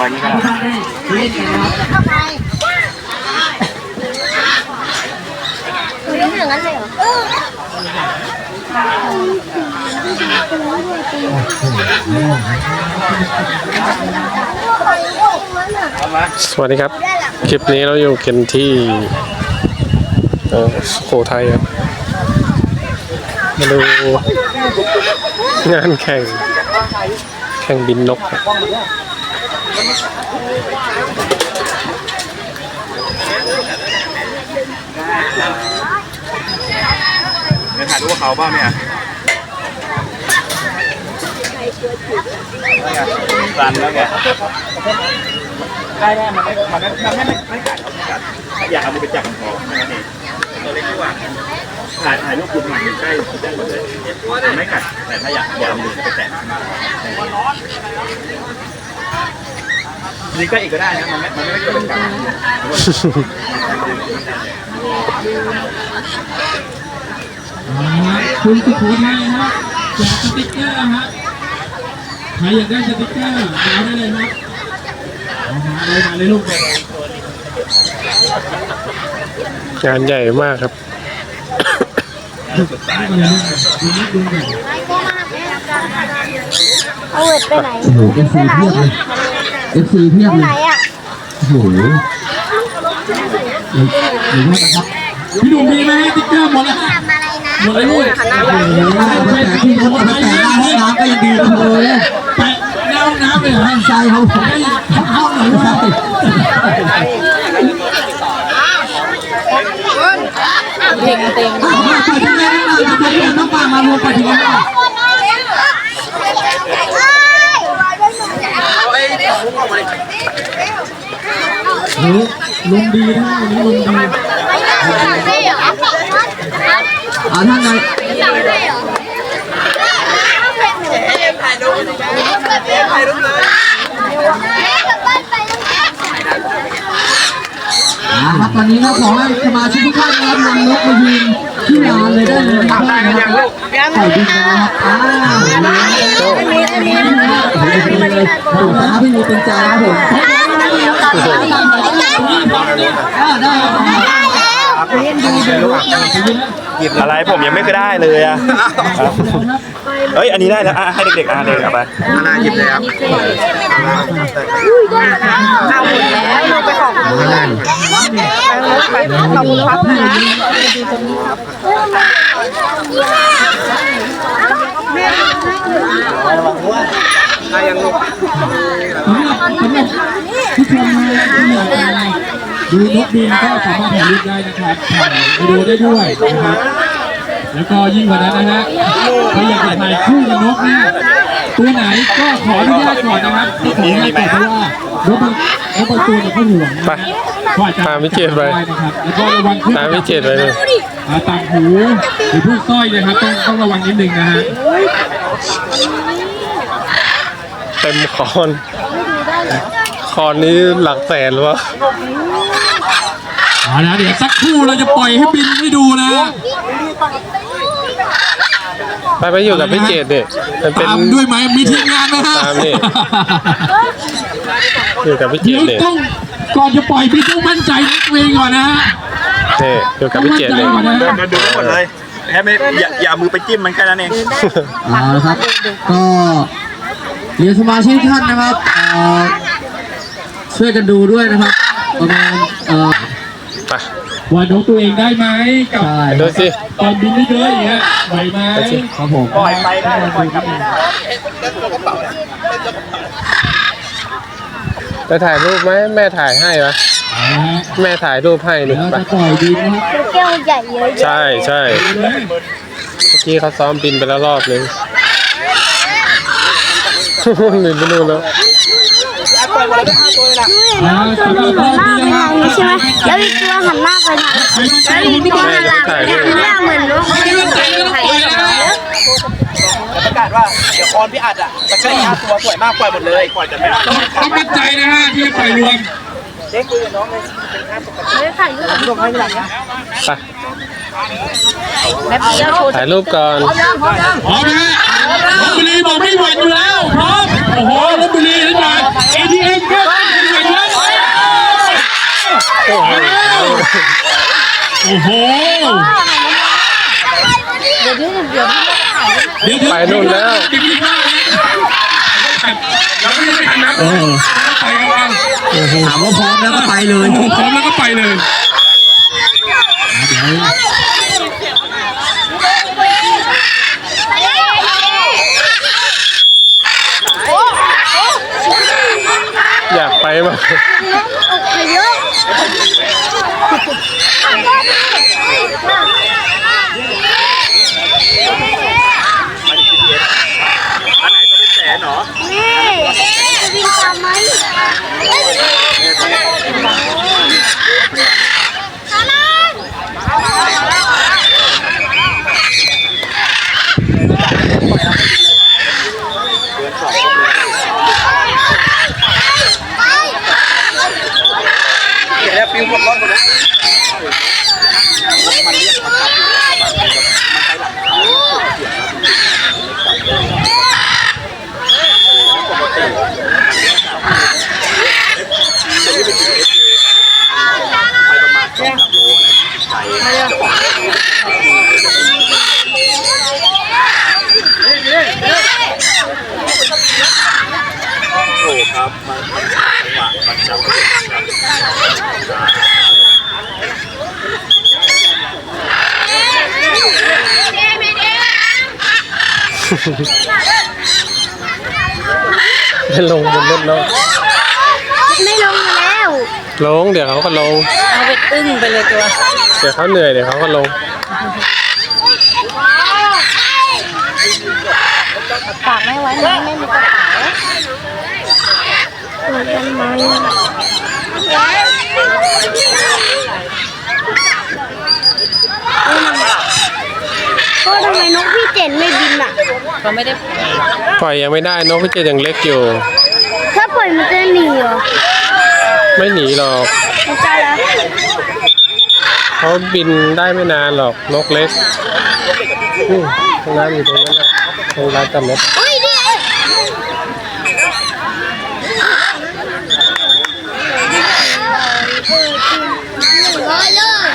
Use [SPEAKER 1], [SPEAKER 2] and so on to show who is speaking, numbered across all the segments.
[SPEAKER 1] อันนี้ก็ได้
[SPEAKER 2] เล่นกันนะครับ
[SPEAKER 3] เข้าไปหนูยกอย่างนั้นเลยเหรอ
[SPEAKER 4] สวัสดีครับ คลิปนี้เราอยู่กันที่เอ่อสุโขทัยครับมาดูงานแข่ง แข่งบินนกครับ
[SPEAKER 1] เดี๋ยวถ่ายรูปกับเขาบ้างเนี่ยรันแล้วไงได้ได้มันไม่มันไม่มันไม่ไม่ไม่กัดไม่กัดอยากเอามือไปจับมันพอแค่นั้นเองตัวเล็กดีกว่าถ่ายถ่ายรูปคุณหน่อยใกล้ใกล้หมดเลยมันไม่กัดแต่ถ้าอยากอยากเอามือไปแตะ นี่ก็อีกก็ได้นะมันไม่มันไม่เกิดเป็นกัด
[SPEAKER 2] คุณสุโขทัยฮะแจกสติ๊กเกอร์ฮะใครอยากได้สติ๊กเกอร์มาได้เลยครับเอามาเลยมาเลยลูก
[SPEAKER 4] งานใหญ่มากครับ
[SPEAKER 2] มาเลยลูกดูนิดดูหน่อย
[SPEAKER 3] เอาเวิร์ดไปไหน
[SPEAKER 2] โอ้โห เอฟซีเพียบเลยเอฟซีเพียบ
[SPEAKER 3] ไป
[SPEAKER 2] เล
[SPEAKER 3] ไหน
[SPEAKER 2] ย
[SPEAKER 3] อะ
[SPEAKER 2] โอ้โหหรือหรือว่านะครับพี่หนุ่มมีไหมสติ๊กเกอร์หมดแล้วฮะ
[SPEAKER 3] ทำอะไรนะ
[SPEAKER 2] หมดเลยลูกโอ้โหแต่ที่เขาแต่หน้าห้องน้ำก็ยังดีเลยแปะหน้าห้องน้ำเลยเหรอใช่ครับผมได้เข้าหน่อยใช่
[SPEAKER 3] เต็งเต็ง
[SPEAKER 2] เอามาไปที่ไหนมาไปที่ไหนต้องมามารวมไปที่ไหน โอ้ลงดีนะวันนี้ลงดีอ่าท่านใดอ่าครับตอนนี้ก็ขอให้สมาชิกทุกท่านนะครับนำนกมายืนที่ลานเลยได้เลยนะครับใส่ดีนะครับอ่าไม่มีไม่มีไม่มีเลยถูกนะพี่มีเป็นใจครับผม อ่าได้ครับ
[SPEAKER 1] อะไรผมยังไม่เคยได้เลยอะเอ้ยอันนี้ได้แล้วอะให้เด็กๆอะเด็กเอาไปอ่าหยิบเลยครับ
[SPEAKER 3] เอาหมดแล้วลงไปของคุณเลยไปขอบคุณครับนะ
[SPEAKER 2] สำหรับสำหรับผู้ชมนะ ที่อยากจะดูนกบินก็สามารถถ่ายรูปได้นะครับถ่ายวิดีโอได้ด้วยนะครับ แล้วก็ยิ่งกว่านั้นนะฮะใครอยากถ่ายคู่กับนกเนี่ยตัวไหนก็ขออนุญาตก่อนนะครับที่ขออนุญาตก่อนเพราะว่านกบางนกบางตัวเนี่ยเขาห่วง
[SPEAKER 4] ไป
[SPEAKER 2] ฮะก็อาจจะ
[SPEAKER 4] ตามวิเจตไป
[SPEAKER 2] แล้วก็ระวัง
[SPEAKER 4] ตามวิเจตไปเลย
[SPEAKER 2] อ่าต่างหูหรือพวกสร้อยนะครับต้องต้องระวังนิดนึงนะฮะ
[SPEAKER 4] เต็มคอน คอนนี้หลักแสนหรือวะ
[SPEAKER 2] เอาละเดี๋ยวสักครู่เราจะปล่อยให้บินให้ดูนะ
[SPEAKER 4] ไปไปอยู่กับพี่เจดดิมันเป็น
[SPEAKER 2] ตามด้วยไหมมีทีมงานนะฮะ
[SPEAKER 4] ตามนี่อยู่กับพี่เจ
[SPEAKER 2] เดี๋ย
[SPEAKER 4] ด
[SPEAKER 2] ว
[SPEAKER 4] ดิ
[SPEAKER 2] ต้องก่อนจะปล่อยพี่ต้องมั่นใจในตัวเองก่อนนะฮะ
[SPEAKER 4] นี่อยู่กับพี่เจดเลย
[SPEAKER 2] ต้องมั่นใจก่อนนะ
[SPEAKER 1] เดินเดินดูทั้งหมดเลยแค่ไม่อย่าอย่าเอามือไปจิ้มมันแค่นั้นเอง
[SPEAKER 2] เอาละครับก็ เรียนสมาชิกท่านนะครับเอ่อช่วยกันดูด้วยนะครับประมาณเอ่อ
[SPEAKER 4] ไป
[SPEAKER 2] ว่าน้องตัวเองได้ไหมกับ
[SPEAKER 4] ดูสิ
[SPEAKER 2] ตอนบินนี่เยอะอย่างเงี้ยไหวไหมครับผม
[SPEAKER 1] ปล่อยไปได้ปล่อยกลับไม่ได้
[SPEAKER 4] ไปถ่ายรูปไหมแม่ถ่ายให้ปะ
[SPEAKER 2] เอาละฮะ
[SPEAKER 4] แม่ถ่ายรูปให้ดิ
[SPEAKER 2] เดี๋ยว
[SPEAKER 4] ไป
[SPEAKER 2] จะปล่อยบินนะครับ
[SPEAKER 3] แก้วใหญ่เยอะ
[SPEAKER 4] ใช่ใช่
[SPEAKER 2] ไปเลย
[SPEAKER 4] เมื่อกี้เขาซ้อมบินไปแล้วรอบนึง หนีไปนู่นแล้ว
[SPEAKER 2] อ่าสำหรับรอบนี้นะครับ
[SPEAKER 3] ใช่ไหมแล้วอีกตัวหันหน้าไปทาง
[SPEAKER 2] ใครมั่นใจ
[SPEAKER 3] แล้วอีก
[SPEAKER 2] พี่
[SPEAKER 3] ตัว
[SPEAKER 2] ก่อน
[SPEAKER 3] หันหลังเนี่ยหน้าเหมือนนก
[SPEAKER 2] ใครมั่นใจก็ต้องปล่อยนะ
[SPEAKER 1] ประกาศว่าเดี๋ยวออนพี่อัดอะตะกร้าตัวสวยมากปล่อยหมดเลยปล่อยแต่ไม่ได้
[SPEAKER 2] ต้องมั่นใจนะฮะที่จะปล่อยรวม
[SPEAKER 1] เด็กคุยกับน้องเลย
[SPEAKER 3] ไม่ถ่ายรูป
[SPEAKER 1] ส่งให้หลังนะ
[SPEAKER 4] แป๊
[SPEAKER 3] บเดียว
[SPEAKER 4] ถ่ายรูปก่อน
[SPEAKER 2] พร้อมนะลบบุรีบอกไม่หวั่นอยู่แล้วพร้อมโอ้โหลบบุรีนี่มาเอทีเอ็มก็
[SPEAKER 3] ไม่หวั่นแล้วโอ้
[SPEAKER 2] โหโอ้โหเดี๋ยว
[SPEAKER 4] ไปนู่นแล้ว
[SPEAKER 2] เราไม่ได้ไปนะไปกันบ้างโอ้โห
[SPEAKER 5] ถามว่าพร้อมแล้วก็ไปเลย
[SPEAKER 2] พร้อมแล้วก็ไปเลยเดี๋ยว
[SPEAKER 1] โอ้ครับมันมันจังหวะมันจังหวะ
[SPEAKER 4] ไม่ลงบนรถแล้ว
[SPEAKER 3] ไม่ลงมาแล้ว
[SPEAKER 4] ลงเดี๋ยวเขาก็ลง
[SPEAKER 3] เอาไปตึ้งไปเลยตัว
[SPEAKER 4] เดี๋ยวเขาเหนื่อยเดี๋ยวเขาก็ลง
[SPEAKER 3] ฝากไม่ไว้นะไม่มีกระเป๋าเหมือนกันไหมก็ทำไมนกพี่เจนไม่บินอะ เขาไม่ได้
[SPEAKER 4] ปล่อยยังไม่ได้นกพี่เจยังเล็กอยู่
[SPEAKER 3] ถ้าปล่อยมันจะหนีเหรอ
[SPEAKER 4] ไม่หนีหรอก
[SPEAKER 3] ไม่ใช่แล้ว
[SPEAKER 4] เขาบินได้ไม่นานหรอกนกเล็กอืมตรงนั้นอยู่ตรงนั้นนะตรงร้านจอดรถ
[SPEAKER 3] อุ้ยนี่ร้อยเลย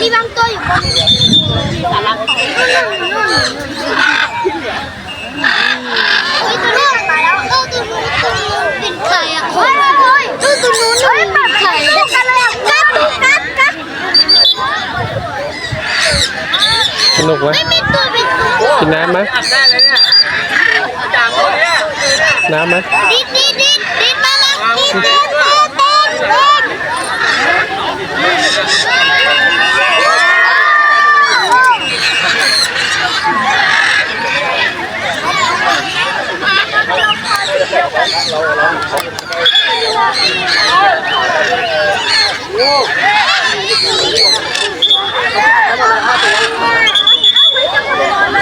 [SPEAKER 3] มีบางตัวอยู่บนสาราของเฮ้ยตัวนู้นมาแล้วเออตัวนู้นตัวนู้นเป็นไข่อะเฮ้ยเฮ้ยเออตัวนู้นเป็นไข่กัดกัดกัดกัด
[SPEAKER 4] สนุกไหม
[SPEAKER 3] ไม่มีตัวเป็นตัว
[SPEAKER 4] กินน้ำไหมน้ำไหม
[SPEAKER 3] ดิดดิดดิดดิดมาแล้วดิดดิดดิดดิด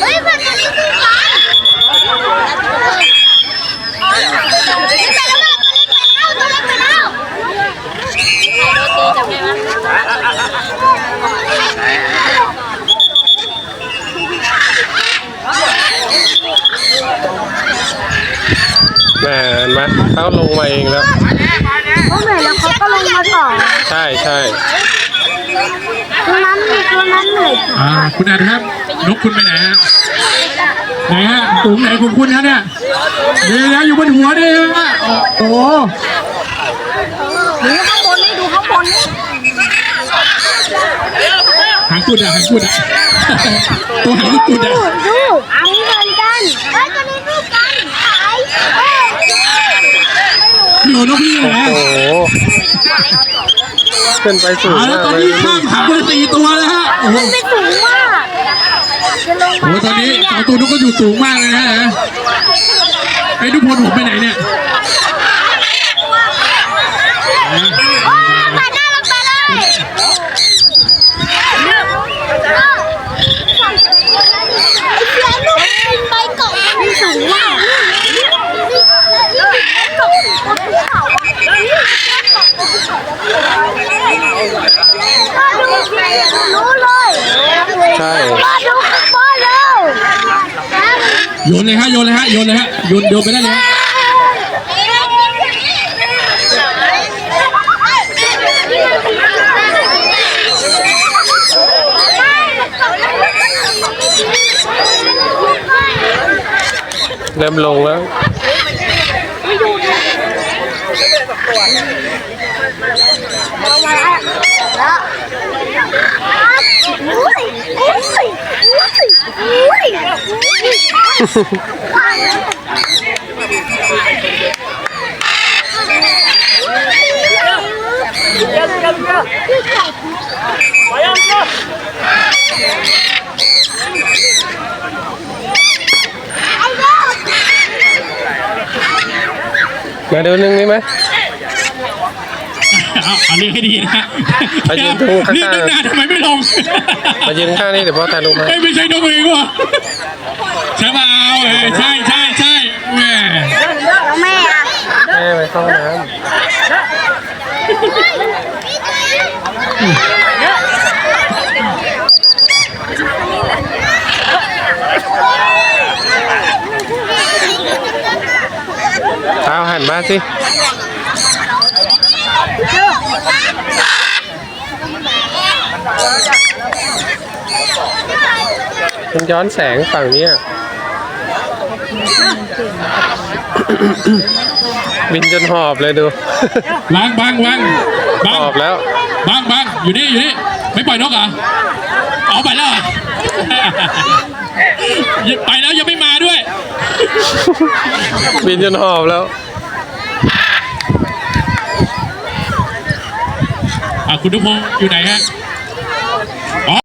[SPEAKER 3] เฮ้ยมันตัวนี้คือกันตัวเล็กไปแล้วตัวเล็กไปแล้วตัวเล็กไปแล้ว
[SPEAKER 4] แหมเห็นไหมเขาลงมาเองแล้ว
[SPEAKER 3] เขาเหนื่อยแล้วเขาก็ลงมาต่อ
[SPEAKER 4] ใช่ใช่
[SPEAKER 3] ตัวนั้นตัวนั้นเหนื่อย
[SPEAKER 2] อ่าคุณอาครับนกคุณไปไหนฮะไหนฮะสูงไหนของคุณฮะเนี่ยนี่นะอยู่บนหัวนี่ฮะโอ้โห
[SPEAKER 3] ดูข้างบนนี่ดูข้างบนนี่
[SPEAKER 2] หางกุดอะหางกุดอะตัวหางกุดอะ
[SPEAKER 3] ดูดูอันนี้เหมือนกันเฮ้ยตัวนี้ดูกันขายเฮ้ย
[SPEAKER 2] นี่หัวนกพี่นะ
[SPEAKER 4] โอ้โหขึ้นไปสูง
[SPEAKER 2] อ่าแล้ว
[SPEAKER 4] มาก
[SPEAKER 2] ตอน
[SPEAKER 4] เลย
[SPEAKER 2] นี้ข้ามหางไปสี่ตัวแล้วฮะโอ้โห
[SPEAKER 3] เป็นสูงมากจะลง
[SPEAKER 2] โอ้
[SPEAKER 3] มา
[SPEAKER 2] โหตอนนี้สองตัวนกก็อยู่สูงมากเลยนะฮะไอ้ทุกคนผมไปไหนเนี่ย
[SPEAKER 3] โยนเลย
[SPEAKER 2] ฮะโยนเลยฮะโยนเลยฮะโยนโยนไปได้เลยฮะ
[SPEAKER 4] เริ่มลงแล้ว
[SPEAKER 3] แล้วอุ้ยอุ้ยอุ้ยไอ้โลก
[SPEAKER 4] มาดูหนึ่งนี่ไหม
[SPEAKER 2] เอาเอาเรียกให้ดีนะ
[SPEAKER 4] ไปยืนตรงข้างๆ
[SPEAKER 2] เรียกตั้งนานทำไมไม่ลง
[SPEAKER 4] มายืนข้างนี่เดี๋ยวพ่อถ่ายรูปให้
[SPEAKER 2] เอ้ยไม่ใช่นกเองวะ ใช่เปล่าเออใช่ใช่ใช่แม่
[SPEAKER 3] แล้วแม่อะ
[SPEAKER 4] แม่ไปเข้าห้องน้ำเท้าหันมาสิมันย้อนแสงฝั่งนี้ย บินจนหอบเลยดู
[SPEAKER 2] บังบังบังบั
[SPEAKER 4] ห
[SPEAKER 2] ง
[SPEAKER 4] อบแล้ว
[SPEAKER 2] บังบังอยู่นี่อยู่นี่ไม่ปล่อยนกเหรอเอาไปแล้วเหรอยังไปแล้วยังไม่มาด้วย
[SPEAKER 4] บินจนหอบแล้ว
[SPEAKER 2] อะคุณทุกพงศ์อยู่ไหนฮะ